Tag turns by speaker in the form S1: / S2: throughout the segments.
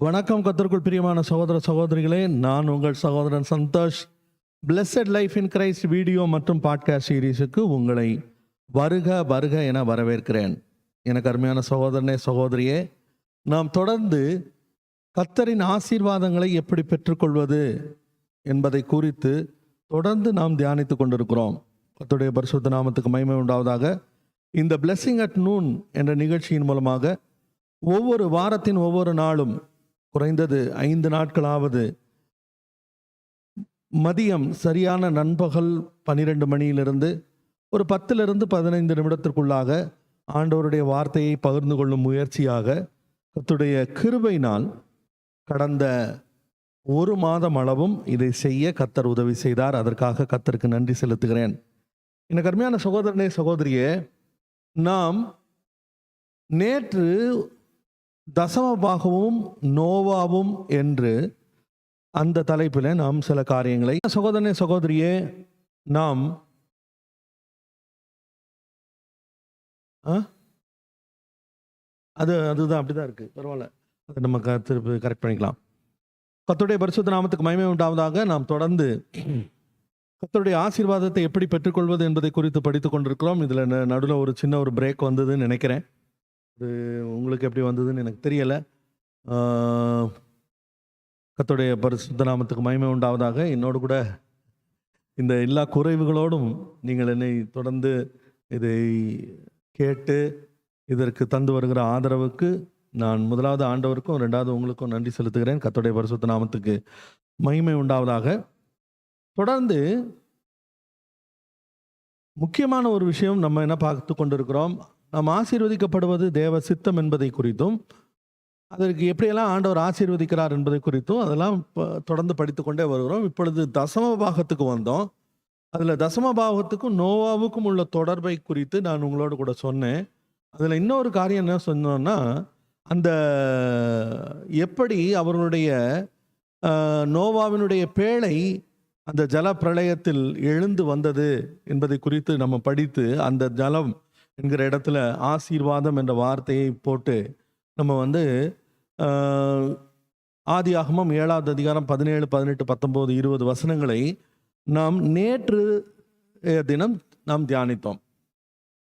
S1: வணக்கம் கத்தருக்குள் பிரியமான சகோதர சகோதரிகளே நான் உங்கள் சகோதரன் Santhosh. Blessed life in Christ video மற்றும் பாட்காஸ்ட் சீரீஸுக்கு உங்களை வருக வருக என வரவேற்கிறேன். எனக்கு அருமையான சகோதரனே சகோதரியே நாம் தொடர்ந்து கத்தரின் ஆசீர்வாதங்களை எப்படி பெற்றுக்கொள்வது என்பதை குறித்து தொடர்ந்து நாம் தியானித்து கொண்டிருக்கிறோம். கத்துடைய பரிசுத்த நாமத்துக்கு மகிமை உண்டாவதாக. இந்த பிளெஸ்ஸிங் அட் நூன் என்ற நிகழ்ச்சியின் மூலமாக ஒவ்வொரு வாரத்தின் ஒவ்வொரு நாளும் குறைந்தது ஐந்து நாட்களாவது. மதியம் சரியான நண்பகல் பன்னிரெண்டு மணியிலிருந்து ஒரு பத்திலிருந்து பதினைந்து நிமிடத்திற்குள்ளாக ஆண்டவருடைய வார்த்தையை பகிர்ந்து கொள்ளும் முயற்சியாக கத்துடைய கிருபையினால் கடந்த ஒரு மாதம் அளவும் இதை செய்ய கத்தர் உதவி செய்தார். அதற்காக கத்தருக்கு நன்றி செலுத்துகிறேன். எனக்கு அருமையான சகோதரனே சகோதரியே நாம் நேற்று தசமபாகவும் நோவாவும் என்று அந்த தலைப்பில் நாம் சில காரியங்களை. சகோதரனே சகோதரியே நாம் ஆ? அது அதுதான் அப்படிதான் இருக்கு. பரவாயில்ல. அதை நம்ம க- திருப்பி கரெக்ட் பண்ணிக்கலாம். கத்துடைய பரிசுத்த நாமத்துக்கு மயமே உண்டாவதாக நாம் தொடர்ந்து கத்தருடைய ஆசீர்வாதத்தை எப்படி பெற்றுக்கொள்வது என்பதை குறித்து படித்துக் கொண்டிருக்கிறோம். இதில் நடுவில் ஒரு சின்ன ஒரு பிரேக் வந்ததுன்னு நினைக்கிறேன். அது உங்களுக்கு எப்படி வந்ததுன்னு எனக்கு தெரியலை. கத்துடைய பரிசுத்த நாமத்துக்கு மகிமை உண்டாவதாக. என்னோடு கூட இந்த எல்லா குறைவுகளோடும் நீங்கள் என்னை தொடர்ந்து இதை கேட்டு இதற்கு தந்து வருகிற ஆதரவுக்கு நான் முதலாவது ஆண்டவருக்கும் ரெண்டாவது உங்களுக்கும் நன்றி செலுத்துகிறேன். கத்துடைய பரிசுத்த நாமத்துக்கு மகிமை உண்டாவதாக. தொடர்ந்து முக்கியமான ஒரு விஷயம் நம்ம என்ன பார்த்து கொண்டிருக்கிறோம்? நாம் ஆசீர்வதிக்கப்படுவது தேவ சித்தம் என்பதை குறித்தும் அதற்கு எப்படியெல்லாம் ஆண்டவர் ஆசீர்வதிக்கிறார் என்பதை குறித்தும் அதெல்லாம் ப- தொடர்ந்து படித்துக்கொண்டே வருகிறோம். இப்பொழுது தசம பாகத்துக்கு வந்தோம். அதில் தசம பாகத்துக்கும் நோவாவுக்கும் உள்ள தொடர்பை குறித்து நான் உங்களோட கூட சொன்னேன். அதில் இன்னொரு காரியம் என்ன சொன்னோன்னா அந்த எப்படி அவர்களுடைய நோவாவினுடைய பேழை அந்த ஜல பிரளயத்தில் எழுந்து வந்தது என்பதை குறித்து நம்ம படித்து அந்த ஜலம் என்கிற இடத்துல ஆசீர்வாதம் என்ற வார்த்தையை போட்டு நம்ம வந்து ஆதி ஆகமம் ஏழாவது அதிகாரம் பதினேழு பதினெட்டு பத்தொம்போது இருபது வசனங்களை நாம் நேற்று தினம் நாம் தியானித்தோம்.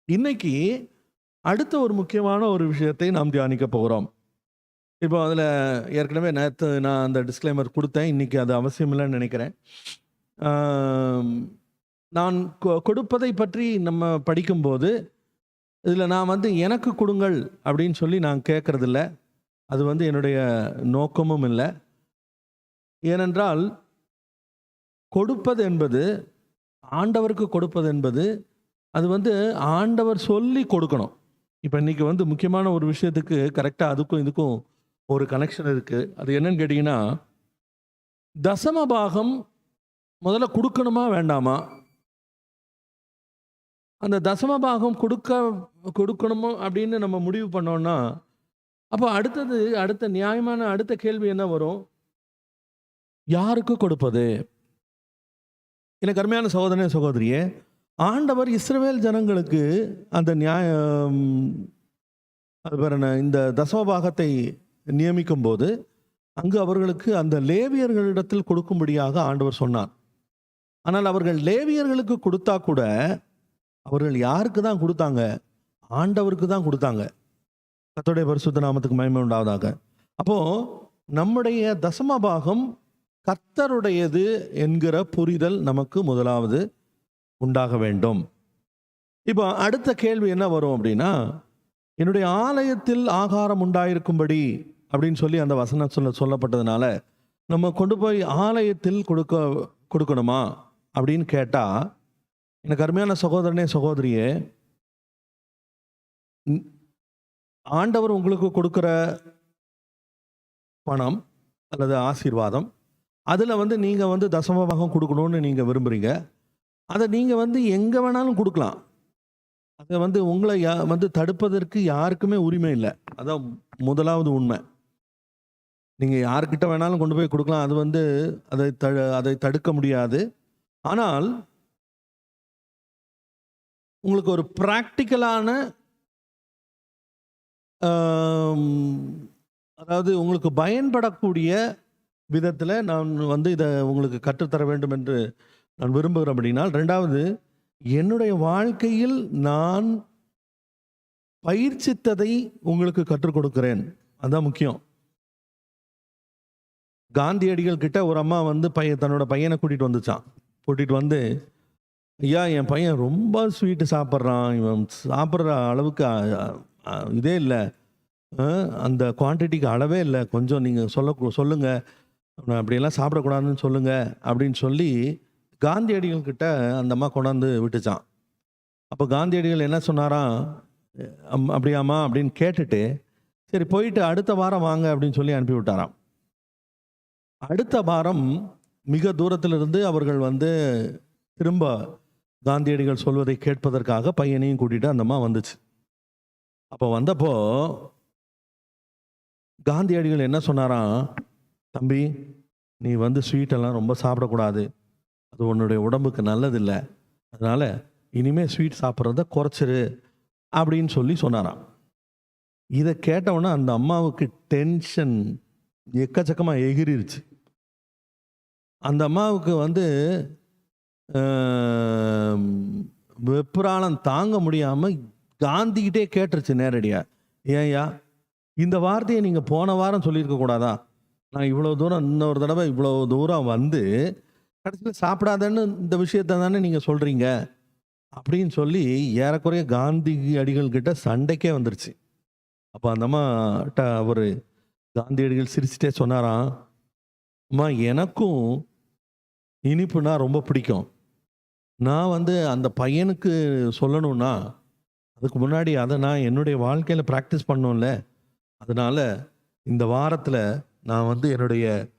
S1: இன்னைக்கு அடுத்த ஒரு முக்கியமான ஒரு விஷயத்தை நாம் தியானிக்க போகிறோம். இப்போ அதில் ஏற்கனவே நேற்று நான் அந்த டிஸ்க்ளைமர் கொடுத்தேன். இன்னைக்கு அது அவசியம் இல்லைன்னு நினைக்கிறேன். நான் கொ- கொடுப்பதை பற்றி நம்ம படிக்கும்போது இதில் நான் வந்து எனக்கு கொடுங்கள் அப்படின்னு சொல்லி நான் கேட்கறதில்ல. அது வந்து என்னுடைய நோக்கமும் இல்லை. ஏனென்றால் கொடுப்பது என்பது ஆண்டவருக்கு கொடுப்பது என்பது அது வந்து ஆண்டவர் சொல்லி கொடுக்கணும். இப்போ இன்றைக்கி வந்து முக்கியமான ஒரு விஷயத்துக்கு கரெக்டாக அதுக்கும் இதுக்கும் ஒரு கனெக்ஷன் இருக்குது அது என்னன்னு கேட்டிங்கன்னா தசம பாகம் முதல்ல கொடுக்கணுமா வேண்டாமா? அந்த தசம பாகம் கொடுக்க கொடுக்கணுமோ அப்படின்னு நம்ம முடிவு பண்ணோம்னா அப்போ அடுத்தது அடுத்த நியாயமான அடுத்த கேள்வி என்ன வரும்? யாருக்கு கொடுப்பது? எனக்கு அருமையான சகோதரனே சகோதரியே ஆண்டவர் இஸ்ரவேல் ஜனங்களுக்கு அந்த நியாயம் அது பேர் என்ன இந்த தசமபாகத்தை நியமிக்கும் போது அங்கு அவர்களுக்கு அந்த லேவியர்களிடத்தில் கொடுக்கும்படியாக ஆண்டவர் சொன்னார். ஆனால் அவர்கள் லேவியர்களுக்கு கொடுத்தா கூட அவர்கள் யாருக்கு தான் கொடுத்தாங்க? ஆண்டவருக்கு தான் கொடுத்தாங்க. கத்தோடைய பரிசுத்த நாமத்துக்கு மயமே உண்டாவதாக. அப்போ நம்முடைய தசமபாகம் கர்த்தருடையது என்கிற புரிதல் நமக்கு முதலாவது உண்டாக வேண்டும். இப்போ அடுத்த கேள்வி என்ன வரும் அப்படின்னா என்னுடைய ஆலயத்தில் ஆகாரம் உண்டாயிருக்கும்படி அப்படின்னு சொல்லி அந்த வசனம் சொல்ல சொல்லப்பட்டதுனால நம்ம கொண்டு போய் ஆலயத்தில் கொடுக்க கொடுக்கணுமா அப்படின்னு கேட்டால் எனக்கு அருமையான சகோதரனே சகோதரியே ஆண்டவர் உங்களுக்கு கொடுக்குற பணம் அல்லது ஆசீர்வாதம் அதில் வந்து நீங்கள் வந்து தசமபாகம் கொடுக்கணும்னு நீங்கள் விரும்புகிறீங்க அதை நீங்கள் வந்து எங்கே வேணாலும் கொடுக்கலாம். அதை வந்து உங்களை யா வந்து தடுப்பதற்கு யாருக்குமே உரிமை இல்லை. அதான் முதலாவது உண்மை. நீங்கள் யார்கிட்ட வேணாலும் கொண்டு போய் கொடுக்கலாம். அது வந்து அதை த அதை தடுக்க முடியாது. ஆனால் உங்களுக்கு ஒரு ப்ராக்டிக்கலான அதாவது உங்களுக்கு பயன்படக்கூடிய விதத்தில் நான் வந்து இதை உங்களுக்கு கற்றுத்தர வேண்டும் என்று நான் விரும்புகிறேன் அப்படின்னால் ரெண்டாவது என்னுடைய வாழ்க்கையில் நான் பயிற்சித்ததை உங்களுக்கு கற்றுக் கொடுக்கிறேன். அதுதான் முக்கியம். காந்தியடிகள் கிட்ட ஒரு அம்மா வந்து பையன் தன்னோட பையனை கூட்டிகிட்டு வந்துச்சான் கூட்டிகிட்டு வந்து ஐயா என் பையன் ரொம்ப ஸ்வீட்டு சாப்பிட்றான். இவன் சாப்பிட்ற அளவுக்கு அ, அ, இதே இல்லை. அந்த குவான்டிட்டிக்கு அளவே இல்லை. கொஞ்சம் நீங்கள் சொல்ல சொல்லுங்கள் அவனை அப்படியெல்லாம் சாப்பிடக்கூடாதுன்னு சொல்லுங்கள் அப்படின்னு சொல்லி காந்தியடிகள் கிட்ட அந்த அம்மா கொண்டாந்து விட்டுச்சான். அப்போ காந்தியடிகள் என்ன சொன்னாராம்? அம் அப்படியாம்மா? அப்படின்னு கேட்டுட்டு சரி போயிட்டு அடுத்த வாரம் வாங்க அப்படின்னு சொல்லி அனுப்பி விட்டாராம். அடுத்த வாரம் மிக தூரத்திலிருந்து அவர்கள் வந்து திரும்ப காந்தியடிகள் சொல்வதை கேட்பதற்காக பையனையும் கூட்டிட்டு அந்த அம்மா வந்துச்சு. அப்போ வந்தப்போ காந்தியடிகள் என்ன சொன்னாராம்? தம்பி நீ வந்து ஸ்வீட்டெல்லாம் ரொம்ப சாப்பிடக்கூடாது. அது உன்னுடைய உடம்புக்கு நல்லதில்லை. அதனால் இனிமேல் ஸ்வீட் சாப்பிட்றத குறைச்சிரு அப்படின்னு சொல்லி சொன்னாராம். இதை கேட்டவுடனே அந்த அம்மாவுக்கு டென்ஷன் எக்கச்சக்கமாக எகிரிருச்சு. அந்த அம்மாவுக்கு வந்து வெப்புராளம் தாங்க முடியாமல் காந்திக்கிட்டே கேட்டுருச்சு நேரடியாக ஏன்யா இந்த வார்த்தையை நீங்கள் போன வாரம் சொல்லியிருக்க கூடாதா? நான் இவ்வளோ தூரம் இன்னொரு தடவை இவ்வளோ தூரம் வந்து கடைசியில் சாப்பிடாதன்னு இந்த விஷயத்த தானே நீங்கள் சொல்கிறீங்க அப்படின்னு சொல்லி ஏறக்குறைய காந்தி அடிகள் கிட்ட சண்டைக்கே வந்துருச்சு. அப்போ அந்த ட அவர் காந்தியடிகள் சிரிச்சிட்டே சொன்னாராம் அம்மா எனக்கும் இனிப்புனா ரொம்ப பிடிக்கும். நான் வந்து அந்த பையனுக்கு சொல்லணும்னா அதுக்கு முன்னாடி அதை நான் என்னுடைய வாழ்க்கையில் ப்ராக்டிஸ் பண்ணோம்ல அதனால இந்த வாரத்தில் நான் வந்து என்னுடைய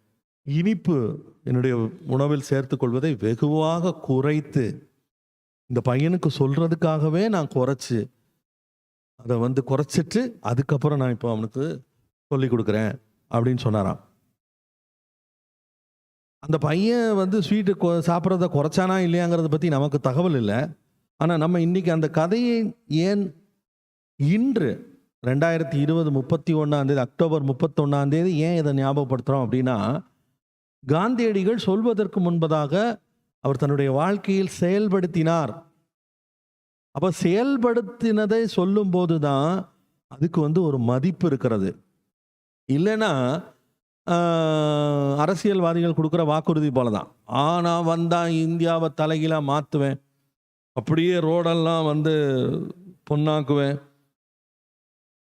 S1: இனிப்பு என்னுடைய உணவில் சேர்த்துக்கொள்வதை வெகுவாக குறைத்து இந்த பையனுக்கு சொல்றதுக்காகவே நான் குறைச்சு அதை வந்து குறைச்சிட்டு அதுக்கப்புறம் நான் இப்போ அவனுக்கு சொல்லி கொடுக்குறேன் அப்படின்னு சொன்னாராம். அந்த பையன் வந்து ஸ்வீட்டு சாப்பிட்றத குறைச்சானா இல்லையாங்கிறத பற்றி நமக்கு தகவல் இல்லை. ஆனால் நம்ம இன்றைக்கி அந்த கதையை ஏன் இன்று ரெண்டாயிரத்தி இருபது முப்பத்தி ஒன்றாந்தேதி அக்டோபர் முப்பத்தொன்னாந்தேதி ஏன் இதை ஞாபகப்படுத்துகிறோம் அப்படின்னா காந்தியடிகள் சொல்வதற்கு முன்பதாக அவர் தன்னுடைய வாழ்க்கையில் செயல்படுத்தினார். அப்போ செயல்படுத்தினதை சொல்லும்போது தான் அதுக்கு வந்து ஒரு மதிப்பு இருக்கிறது. இல்லைன்னா அரசியல்வாதிகள் கொடுக்குற வாக்குறுதி போல தான் ஆனால் வந்தால் இந்தியாவை தலைகீழாக மாற்றுவேன் அப்படியே ரோடெல்லாம் வந்து பொண்ணாக்குவேன்.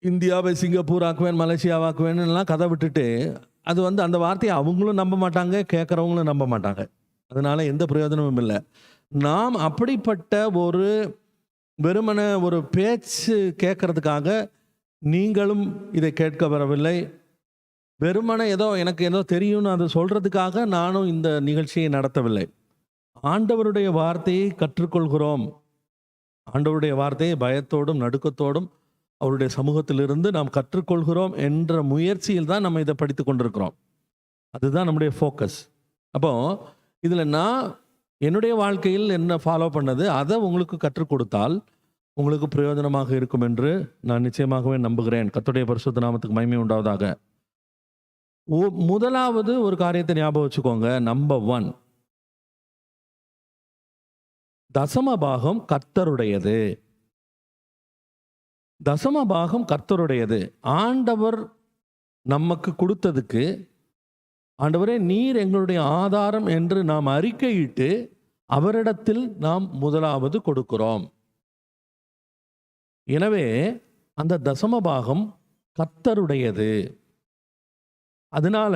S1: இந்தியாவை சிங்கப்பூர் ஆக்குவேன் மலேசியாவாக்குவேன்னு எல்லாம் கதை விட்டுட்டு அது வந்து அந்த வார்த்தையை அவங்களும் நம்ப மாட்டாங்க கேட்குறவங்களும் நம்ப மாட்டாங்க. அதனால எந்த பிரயோஜனமும் இல்லை. நாம் அப்படிப்பட்ட ஒரு வெறுமன ஒரு பேச்சு கேட்கறதுக்காக நீங்களும் இதை கேட்க வரவில்லை. வெறுமனே ஏதோ எனக்கு ஏதோ தெரியும்னு அதை சொல்றதுக்காக நானும் இந்த நிகழ்ச்சியை நடத்தவில்லை. ஆண்டவருடைய வார்த்தையை கற்றுக்கொள்கிறோம். ஆண்டவருடைய வார்த்தையை பயத்தோடும் நடுக்கத்தோடும் அவருடைய சமூகத்திலிருந்து நாம் கற்றுக்கொள்கிறோம் என்ற முயற்சியில் தான் நம்ம இதை படித்து கொண்டிருக்கிறோம். அதுதான் நம்முடைய ஃபோக்கஸ் அப்போ இதில் நான் என்னுடைய வாழ்க்கையில் என்ன ஃபாலோ பண்ணது அதை உங்களுக்கு கற்றுக் கொடுத்தால் உங்களுக்கு பிரயோஜனமாக இருக்கும் என்று நான் நிச்சயமாகவே நம்புகிறேன். கத்துடைய பரிசுத்த நாமத்துக்கு மகிமை உண்டாவதாக. முதலாவது ஒரு காரியத்தை ஞாபகம் வச்சுக்கோங்க. நம்பர் ஒன் தசம பாகம் கர்த்தருடையது. தசம பாகம் கர்த்தருடையது. ஆண்டவர் நமக்கு கொடுத்ததுக்கு ஆண்டவரே நீர் எங்களுடைய ஆதாரம் என்று நாம் அறிக்கையிட்டு அவரிடத்தில் நாம் முதலாவது கொடுக்கிறோம். எனவே அந்த தசம பாகம் கர்த்தருடையது. அதனால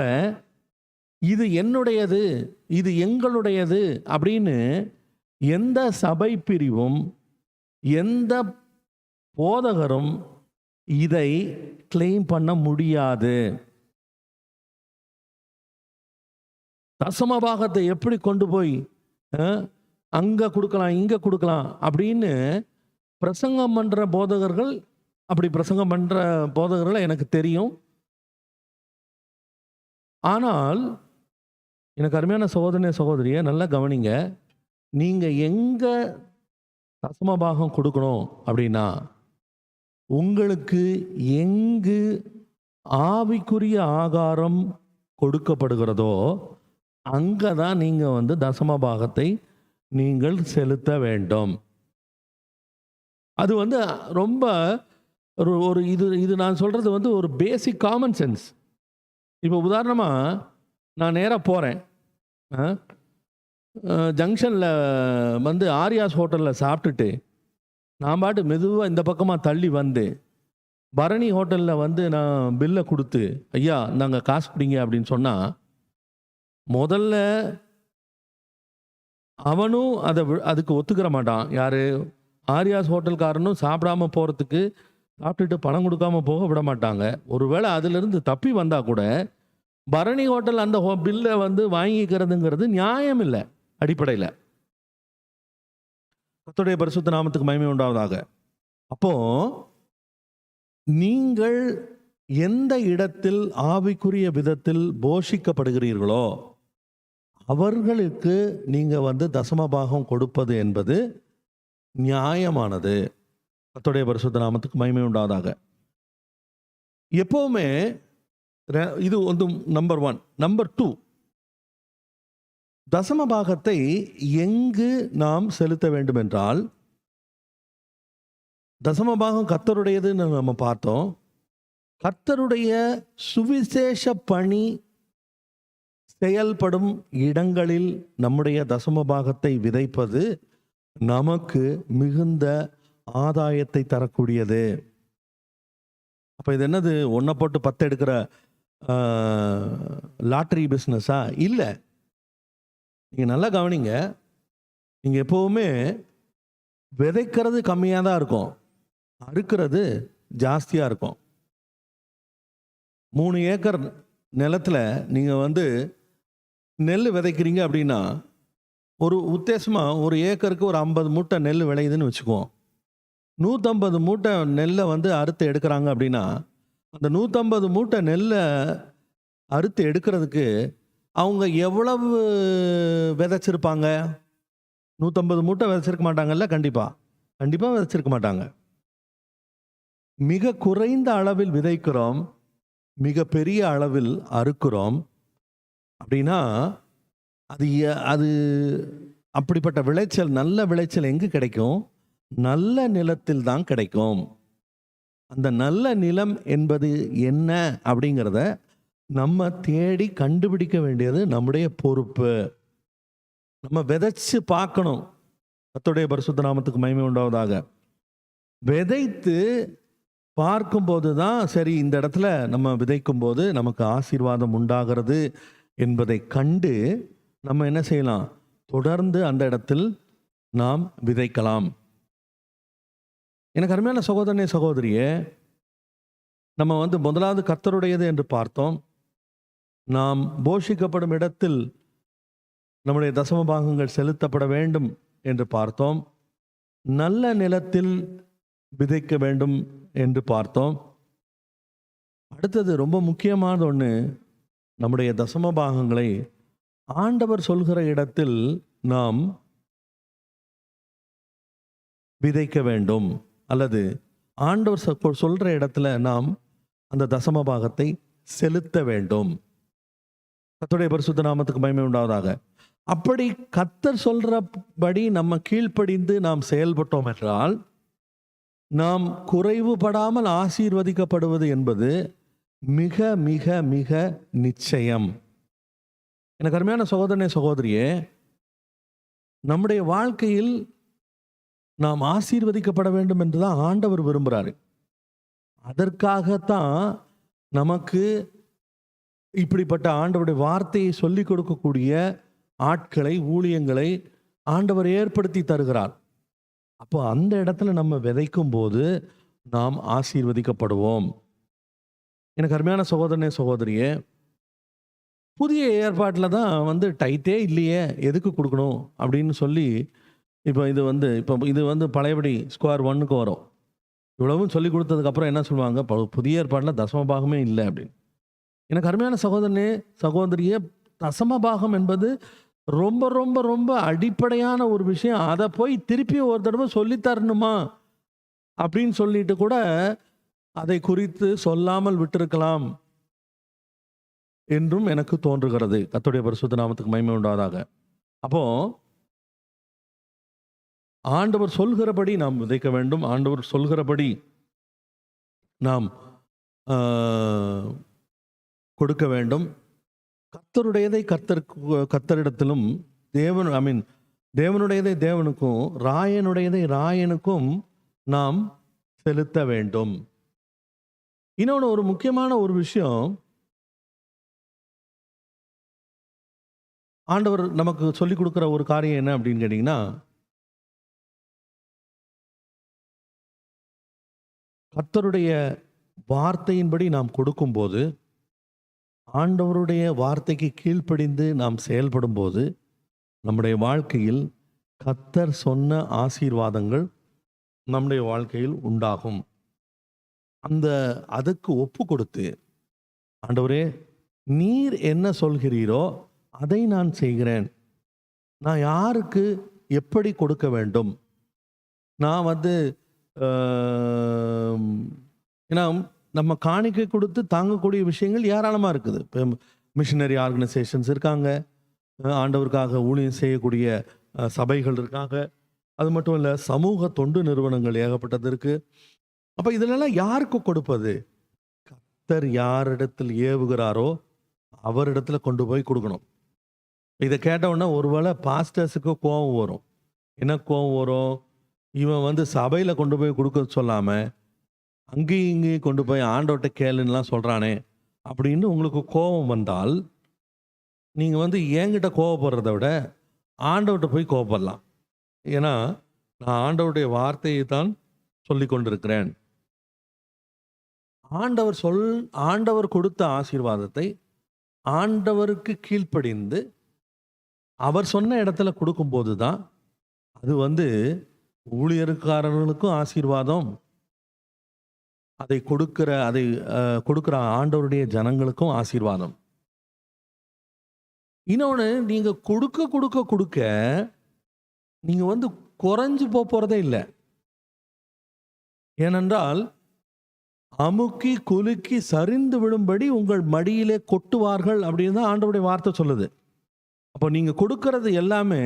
S1: இது என்னுடையது இது எங்களுடையது அப்படின்னு எந்த சபை பிரிவும் எந்த போதகரும் இதை கிளைம் பண்ண முடியாது. தசம பாகத்தை எப்படி கொண்டு போய் அங்கே கொடுக்கலாம் இங்கே கொடுக்கலாம் அப்படின்னு பிரசங்கம் பண்ணுற போதகர்கள் அப்படி பிரசங்கம் பண்ணுற போதகர்களை எனக்கு தெரியும். ஆனால் எனக்கு அருமையான சகோதரனே சகோதரியை நல்லா கவனிங்க. நீங்கள் எங்கே தசம பாகம் கொடுக்கணும் அப்படின்னா உங்களுக்கு எங்கு ஆவிக்குரிய ஆகாரம் கொடுக்கப்படுகிறதோ அங்கே தான் நீங்கள் வந்து தசம பாகத்தை நீங்கள் செலுத்த வேண்டும். அது வந்து ரொம்ப ஒரு ஒரு இது இது நான் சொல்கிறது வந்து ஒரு பேசிக் காமன் சென்ஸ் இப்போ உதாரணமாக நான் நேராக போகிறேன் ஜங்ஷனில் வந்து ஆரியாஸ் ஹோட்டலில் சாப்பிட்டுட்டு நான் பாட்டு மெதுவாக இந்த பக்கமாக தள்ளி வந்து பரணி ஹோட்டலில் வந்து நான் பில்லை கொடுத்து ஐயா நாங்கள் காசு பிடிங்க அப்படின்னு சொன்னால் முதல்ல அவனும் அதை வி- அதுக்கு ஒத்துக்கிற மாட்டான். யார்? ஆரியாஸ் ஹோட்டல்காரனும் சாப்பிடாம போகிறதுக்கு சாப்பிட்டுட்டு பணம் கொடுக்காம போக விட மாட்டாங்க. ஒருவேளை அதிலிருந்து தப்பி வந்தால் கூட பரணி ஹோட்டல் அந்த ஹோ பில்லை வந்து வாங்கிக்கிறதுங்கிறது நியாயம் இல்லை அடிப்படையில். கத்துடைய பரிசுத்த நாமத்துக்கு மயமே உண்டாவதாக. அப்போ நீங்கள் எந்த இடத்தில் ஆவிக்குரிய விதத்தில் போஷிக்கப்படுகிறீர்களோ அவர்களுக்கு நீங்கள் வந்து தசமபாகம் கொடுப்பது என்பது நியாயமானது. கத்துடைய பரிசுத்த நாமத்துக்கு மகிமை உண்டாதாக எப்போவுமே இது வந்து நம்பர் ஒன் நம்பர் டூ தசம பாகத்தை எங்கு நாம் செலுத்த வேண்டும் என்றால் தசம பாகம் கர்த்தருடையதுன்னு நம்ம பார்த்தோம். கர்த்தருடைய சுவிசேஷ பணி செயல்படும் இடங்களில் நம்முடைய தசம பாகத்தை விதைப்பது நமக்கு மிகுந்த ஆதாயத்தை தரக்கூடியது. அப்போ இது என்னது? ஒன்றை போட்டு பத்து எடுக்கிற லாட்ரி பிஸ்னஸா இல்லை. நீங்கள் நல்லா கவனிங்க. நீங்கள் எப்போவுமே விதைக்கிறது கம்மியாக தான் இருக்கும். அறுக்கிறது ஜாஸ்தியாக இருக்கும். மூணு ஏக்கர் நிலத்தில் நீங்கள் வந்து நெல் விதைக்கிறீங்க அப்படின்னா ஒரு உத்தேசமாக ஒரு ஏக்கருக்கு ஒரு ஐம்பது மூட்டை நெல் விளையுதுன்னு வச்சுக்குவோம். நூற்றம்பது மூட்டை நெல்லை வந்து அறுத்து எடுக்கிறாங்க அப்படின்னா அந்த நூற்றம்பது மூட்டை நெல்லை அறுத்து எடுக்கிறதுக்கு அவங்க எவ்வளவு விதைச்சிருப்பாங்க? நூற்றம்பது மூட்டை விதைச்சிருக்க மாட்டாங்கல்ல? கண்டிப்பாக கண்டிப்பாக விதைச்சிருக்க மாட்டாங்க. மிக குறைந்த அளவில் விதைக்கிறோம் மிக பெரிய அளவில் அறுக்கிறோம் அப்படின்னா அது எ- அது அப்படிப்பட்ட விளைச்சல் நல்ல விளைச்சல் எங்கே கிடைக்கும்? நல்ல நிலத்தில் தான் கிடைக்கும். அந்த நல்ல நிலம் என்பது என்ன அப்படிங்கிறத நம்ம தேடி கண்டுபிடிக்க வேண்டியது நம்முடைய பொறுப்பு. நம்ம விதைச்சு பார்க்கணும். கர்த்தருடைய பரிசுத்த நாமத்துக்கு மயமை உண்டாவதாக. விதைத்து பார்க்கும்போது தான் சரி இந்த இடத்துல நம்ம விதைக்கும் போது நமக்கு ஆசீர்வாதம் உண்டாகிறது என்பதை கண்டு நம்ம என்ன செய்யலாம்? தொடர்ந்து அந்த இடத்தில் நாம் விதைக்கலாம். எனக்கு அருமையான சகோதரனே சகோதரியே நம்ம வந்து முதலாவது கர்த்தருடையது என்று பார்த்தோம். நாம் போஷிக்கப்படும் இடத்தில் நம்முடைய தசம பாகங்கள் செலுத்தப்பட வேண்டும் என்று பார்த்தோம். நல்ல நிலத்தில் விதைக்க வேண்டும் என்று பார்த்தோம். அடுத்தது ரொம்ப முக்கியமான ஒன்று நம்முடைய தசம பாகங்களை ஆண்டவர் சொல்கிற இடத்தில் நாம் விதைக்க வேண்டும். அல்லது ஆண்டவர் சொல்கிற இடத்துல நாம் அந்த தசம பாகத்தை செலுத்த வேண்டும். கத்துடைய பரிசுத்த நாமத்துக்கு மகிமை உண்டாவதாக. அப்படி கத்தர் சொல்கிறபடி நம்ம கீழ்ப்படிந்து நாம் செயல்பட்டோம் என்றால் நாம் குறைவுபடாமல் ஆசீர்வதிக்கப்படுவது என்பது மிக மிக மிக நிச்சயம். எனக்கு அருமையான சகோதரனே சகோதரியே நம்முடைய வாழ்க்கையில் நாம் ஆசீர்வதிக்கப்பட வேண்டும் என்று தான் ஆண்டவர் விரும்புகிறாரு அதற்காகத்தான் நமக்கு இப்படிப்பட்ட ஆண்டவருடைய வார்த்தையை சொல்லிக் கொடுக்கக்கூடிய ஆட்களை ஊழியங்களை ஆண்டவர் ஏற்படுத்தி தருகிறார். அப்போ அந்த இடத்துல நம்ம விதைக்கும் போது நாம் ஆசீர்வதிக்கப்படுவோம். எனக்கு அருமையான சகோதரனே சகோதரியே புதிய ஏற்பாட்டில் தான் வந்து டைத்தே இல்லையே எதுக்கு கொடுக்கணும் அப்படின்னு சொல்லி இப்போ இது வந்து இப்போ இது வந்து பழையபடி ஸ்கொயர் ஒன்னுக்கு வரும். இவ்வளவும் சொல்லி கொடுத்ததுக்கப்புறம் என்ன சொல்லுவாங்க? ப- புதிய ஏற்பாட்டில் தசமபாகமே இல்லை அப்படின்னு. எனக்கு அருமையான சகோதரனே சகோதரியே தசமபாகம் என்பது ரொம்ப ரொம்ப ரொம்ப அடிப்படையான ஒரு விஷயம். அதை போய் திருப்பி ஒரு தடவை சொல்லி தரணுமா? அப்படின்னு சொல்லிட்டு கூட அதை குறித்து சொல்லாமல் விட்டிருக்கலாம் என்றும் எனக்கு தோன்றுகிறது. கத்துடைய பரிசுத்த நாமத்துக்கு மகிமை உண்டாதாக அப்போது ஆண்டவர் சொல்கிறபடி நாம் விதைக்க வேண்டும். ஆண்டவர் சொல்கிறபடி நாம் கொடுக்க வேண்டும். கத்தருடையதை கர்த்தருக்கு கத்தரிடத்திலும் தேவன் ஐ மீன் தேவனுடையதை தேவனுக்கும் ராயனுடையதை ராயனுக்கும் நாம் செலுத்த வேண்டும். இன்னொன்று ஒரு முக்கியமான ஒரு விஷயம். ஆண்டவர் நமக்கு சொல்லிக் கொடுக்குற ஒரு காரியம் என்ன அப்படின்னு கேட்டிங்கன்னா கர்த்தருடைய வார்த்தையின்படி நாம் கொடுக்கும்போது ஆண்டவருடைய வார்த்தைக்கு கீழ்ப்படிந்து நாம் செயல்படும்போது நம்முடைய வாழ்க்கையில் கத்தர் சொன்ன ஆசீர்வாதங்கள் நம்முடைய வாழ்க்கையில் உண்டாகும். அந்த அதுக்கு ஒப்பு கொடுத்து ஆண்டவரே நீர் என்ன சொல்கிறீரோ அதை நான் செய்கிறேன். நான் யாருக்கு எப்படி கொடுக்க வேண்டும்? நான் வந்து ஏன்னா நம்ம காணிக்கை கொடுத்து தாங்கக்கூடிய விஷயங்கள் ஏராளமாக இருக்குது. இப்போ மிஷினரி ஆர்கனைசேஷன்ஸ் இருக்காங்க. ஆண்டவருக்காக ஊழியம் செய்யக்கூடிய சபைகள் இருக்காங்க. அது மட்டும் இல்லை சமூக தொண்டு நிறுவனங்கள் ஏகப்பட்டது இருக்கு. அப்போ இதிலெல்லாம் யாருக்கு கொடுப்பது? கத்தர் யாரிடத்தில் ஏவுகிறாரோ அவரிடத்துல கொண்டு போய் கொடுக்கணும். இதை கேட்டவுடனே ஒருவேளை பாஸ்டர்ஸுக்கு கோபம் வரும். என்ன கோபம் வரும்? இவன் வந்து சபையில் கொண்டு போய் கொடுக்க சொல்லாமல் அங்கேயும் இங்கேயும் கொண்டு போய் ஆண்டவர்கிட்ட கேளுன்னெலாம் சொல்கிறானே அப்படின்னு உங்களுக்கு கோபம் வந்தால் நீங்கள் வந்து என்கிட்ட கோவப்படுறத விட ஆண்டவர்கிட்ட போய் கோவப்படலாம் ஏன்னா நான் ஆண்டவருடைய வார்த்தையை தான் சொல்லி கொண்டிருக்கிறேன். ஆண்டவர் சொல் ஆண்டவர் கொடுத்த ஆசீர்வாதத்தை ஆண்டவருக்கு கீழ்ப்படிந்து அவர் சொன்ன இடத்துல கொடுக்கும்போது தான் அது வந்து ஊழியர்காரர்களுக்கும் ஆசீர்வாதம். அதை கொடுக்கிற அதை கொடுக்கிற ஆண்டவருடைய ஜனங்களுக்கும் ஆசீர்வாதம். இன்னொன்று நீங்க கொடுக்க கொடுக்க கொடுக்க நீங்க வந்து குறைஞ்சு போக போறதே இல்லை. ஏனென்றால் அமுக்கி குலுக்கி சரிந்து விழும்படி உங்கள் மடியிலே கொட்டுவார்கள் அப்படின்னு தான் ஆண்டவருடைய வார்த்தை சொல்லுது. அப்போ நீங்க கொடுக்கறது எல்லாமே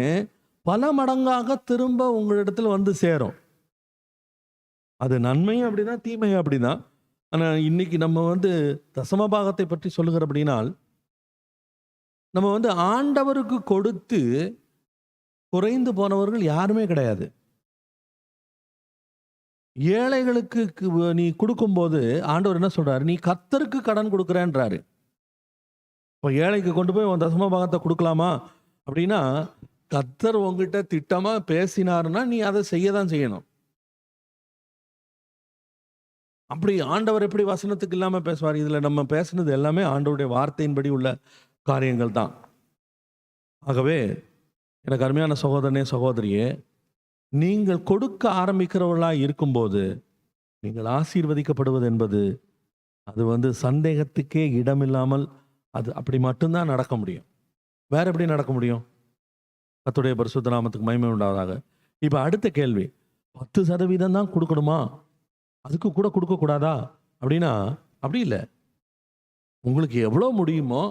S1: பல மடங்காக திரும்ப உங்களிடத்தில் வந்து சேரும். அது நன்மையும் அப்படிதான் தீமையும் அப்படிதான் ஆனால் இன்னைக்கு நம்ம வந்து தசமபாகத்தை பற்றி சொல்லுகிற அப்படின்னால் நம்ம வந்து ஆண்டவருக்கு கொடுத்து குறைந்து போனவர்கள் யாருமே கிடையாது. ஏழைகளுக்கு நீ கொடுக்கும்போது ஆண்டவர் என்ன சொல்றாரு? நீ கத்தருக்கு கடன் கொடுக்குறேன்றாரு. இப்போ ஏழைக்கு கொண்டு போய் உன் தசம பாகத்தை கொடுக்கலாமா? அப்படின்னா கத்தர் உங்ககிட்ட திட்டமா பேசினாருன்னா நீ அதை செய்ய தான் செய்யணும். அப்படி ஆண்டவர் எப்படி வசனத்துக்கு இல்லாமல் பேசுவார்? இதில் நம்ம பேசுனது எல்லாமே ஆண்டவருடைய வார்த்தையின்படி உள்ள காரியங்கள் தான். ஆகவே எனக்கு அருமையான சகோதரனே சகோதரியே நீங்கள் கொடுக்க ஆரம்பிக்கிறவர்களாக இருக்கும்போது நீங்கள் ஆசீர்வதிக்கப்படுவது என்பது அது வந்து சந்தேகத்துக்கே இடமில்லாமல் அது அப்படி மட்டும்தான் நடக்க முடியும். வேற எப்படி நடக்க முடியும்? கத்துடைய பரிசுத்த நாமத்துக்கு மகிமை உண்டாவதாக. இப்போ அடுத்த கேள்வி பத்து சதவீதம் தான் கொடுக்கணுமா? அதுக்கு கூட கொடுக்கக்கூடாதா? அப்படின்னா அப்படி இல்லை. உங்களுக்கு எவ்வளோ முடியுமோ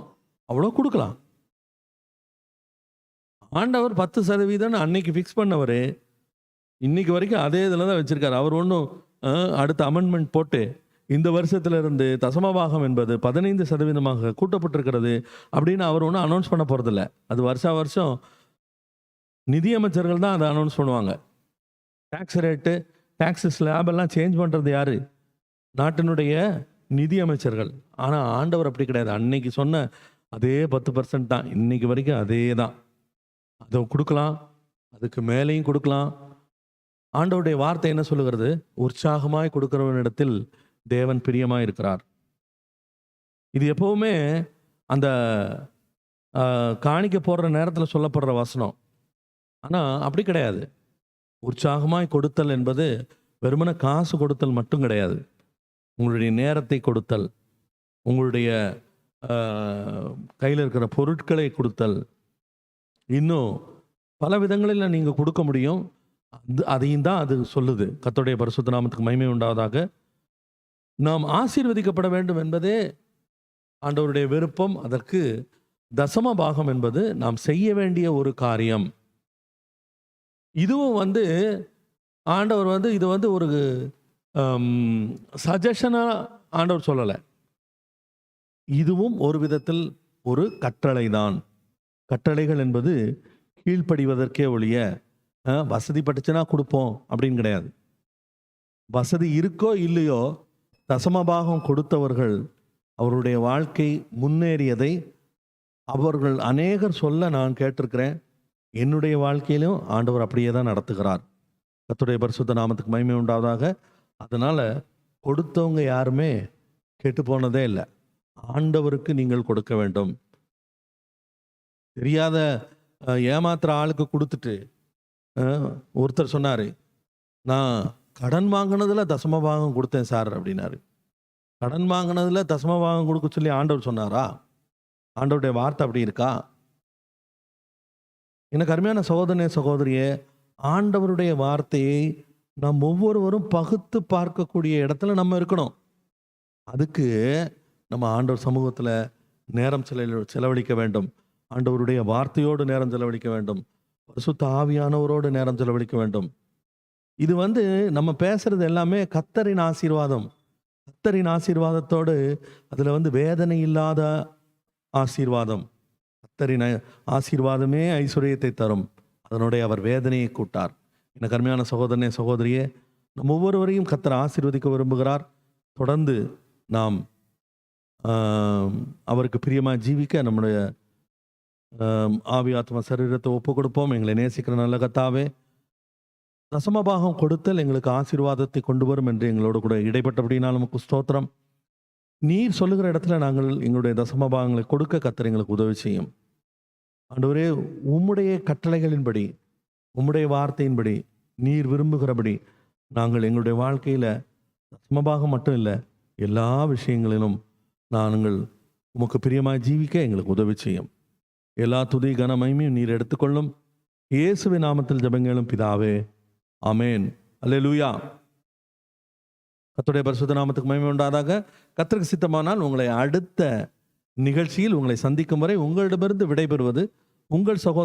S1: அவ்வளோ கொடுக்கலாம். ஆண்டவர் பத்து சதவீதம்னு அன்னைக்கு ஃபிக்ஸ் பண்ணவர். இன்னைக்கு வரைக்கும் அதே இதில் தான் வச்சுருக்கார். அவர் ஒன்றும் அடுத்த அமெண்ட்மெண்ட் போட்டு இந்த வருஷத்துல இருந்து தசமபாகம் என்பது பதினைந்து சதவீதமாக கூட்டப்பட்டிருக்கிறது அப்படின்னு அவர் ஒன்றும் அனௌன்ஸ் பண்ண போகிறதில்ல அது வருஷா வருஷம் நிதியமைச்சர்கள் தான் அதை அனௌன்ஸ் பண்ணுவாங்க. டேக்ஸ் ரேட்டு டேக்ஸ் ஸ்லாப் எல்லாம் சேஞ்ச் பண்ணுறது யார்? நாட்டினுடைய நிதி அமைச்சர்கள் ஆனால் ஆண்டவர் அப்படி கிடையாது. அன்னைக்கு சொன்ன அதே பத்து பர்சன்ட் தான். இன்னைக்கு வரைக்கும் அதே தான். அதை கொடுக்கலாம். அதுக்கு மேலேயும் கொடுக்கலாம். ஆண்டவருடைய வார்த்தை என்ன சொல்லுகிறது? உற்சாகமாய் கொடுக்கிறவனிடத்தில் தேவன் பிரியமாக இருக்கிறார். இது எப்பவுமே அந்த காணிக்க போடுற நேரத்தில் சொல்லப்படுற வசனம். ஆனால் அப்படி கிடையாது. உற்சாகமாய் கொடுத்தல் என்பது வெறுமன காசு கொடுத்தல் மட்டும் கிடையாது. உங்களுடைய நேரத்தை கொடுத்தல் உங்களுடைய கையில் இருக்கிற பொருட்களை கொடுத்தல். இன்னும் பல விதங்களில் நீங்கள் கொடுக்க முடியும். அது அதையும் தான் அது சொல்லுது. கத்தோடைய பரிசுத்த நாமத்துக்கு மகிமை உண்டாவதாக. நாம் ஆசீர்வதிக்கப்பட வேண்டும் என்பதே ஆண்டவருடைய விருப்பம். அதற்கு தசம பாகம் என்பது நாம் செய்ய வேண்டிய ஒரு காரியம். இதுவும் வந்து ஆண்டவர் வந்து இது வந்து ஒரு சஜஷனாக ஆண்டவர் சொல்லலை. இதுவும் ஒரு விதத்தில் ஒரு கட்டளை தான் கட்டளைகள் என்பது கீழ்ப்படிவதற்கே ஒழிய வசதி பட்டுச்சுன்னா கொடுப்போம் அப்படின்னு கிடையாது. வசதி இருக்கோ இல்லையோ தசமபாகம் கொடுத்தவர்கள் அவருடைய வாழ்க்கை முன்னேறியதை அவர்கள் அநேகர் சொல்ல நான் கேட்டிருக்கிறேன். என்னுடைய வாழ்க்கையிலும் ஆண்டவர் அப்படியே தான் நடத்துகிறார். கத்துடைய பரிசுத்த நாமத்துக்கு மகிமை உண்டாவதாக. அதனால் கொடுத்தவங்க யாருமே கெட்டு போனதே இல்லை. ஆண்டவருக்கு நீங்கள் கொடுக்க வேண்டும். தெரியாத ஏமாத்துற ஆளுக்கு கொடுத்துட்டு ஒருத்தர் சொன்னார் நான் கடன் வாங்கினதில் தசம பாகம் கொடுத்தேன் சார் அப்படின்னாரு. கடன் வாங்கினதில் தசம பாகம் கொடுக்க சொல்லி ஆண்டவர் சொன்னாரா? ஆண்டவருடைய வார்த்தை அப்படி இருக்கா? எனக்கு அருமையான சகோதரனே சகோதரியே ஆண்டவருடைய வார்த்தையை நாம் ஒவ்வொருவரும் பகுத்து பார்க்கக்கூடிய இடத்துல நம்ம இருக்கணும். அதுக்கு நம்ம ஆண்டவர் சமூகத்தில் நேரம் செல செலவழிக்க வேண்டும். ஆண்டவருடைய வார்த்தையோடு நேரம் செலவழிக்க வேண்டும். பரிசுத்த ஆவியானவரோடு நேரம் செலவழிக்க வேண்டும். இது வந்து நம்ம பேசுறது எல்லாமே கத்தரின் ஆசீர்வாதம். கத்தரின் ஆசீர்வாதத்தோடு அதில் வந்து வேதனை இல்லாத ஆசீர்வாதம். கத்தரின் ஆசீர்வாதமே ஐஸ்வர்யத்தை தரும். அதனுடைய அவர் வேதனையை கூட்டார். எனக்கு அருமையான சகோதரனே சகோதரியே நம் ஒவ்வொருவரையும் கத்தர் ஆசீர்வதிக்க விரும்புகிறார். தொடர்ந்து நாம் அவருக்கு பிரியமாக ஜீவிக்க நம்முடைய ஆவி ஆத்மா சரீரத்தை ஒப்பு கொடுப்போம் எங்களை நேசிக்கிற நல்ல கத்தாவே தசமபாகம் கொடுத்தல் எங்களுக்கு ஆசீர்வாதத்தை கொண்டு வரும் என்று எங்களோடு கூட இடைப்பட்டபடினாலும் ஸ்தோத்திரம். நீர் சொல்லுகிற இடத்துல நாங்கள் எங்களுடைய தசமபாகங்களை கொடுக்க கத்தர் எங்களுக்கு உதவி செய்யும். ஆண்டவரே உம்முடைய கட்டளைகளின்படி உம்முடைய வார்த்தையின்படி நீர் விரும்புகிறபடி நாங்கள் எங்களுடைய வாழ்க்கையில் தசமபாகம் மட்டும் இல்லை எல்லா விஷயங்களிலும் நாங்கள் உமக்கு பிரியமாக ஜீவிக்க எங்களுக்கு உதவி செய்யும். எல்லா துதி கன நீர் எடுத்துக்கொள்ளும். இயேசுவின் நாமத்தில் ஜபங்களும் பிதாவே. அமேன் அல்லே லூயா கத்துடைய பரிசுத்த நாமத்துக்கு மகிமை உண்டாதாக. கத்தருக்கு சித்தமானால் உங்களை அடுத்த நிகழ்ச்சியில் உங்களை சந்திக்கும் வரை உங்களிடமிருந்து விடைபெறுவது உங்கள் சகோதர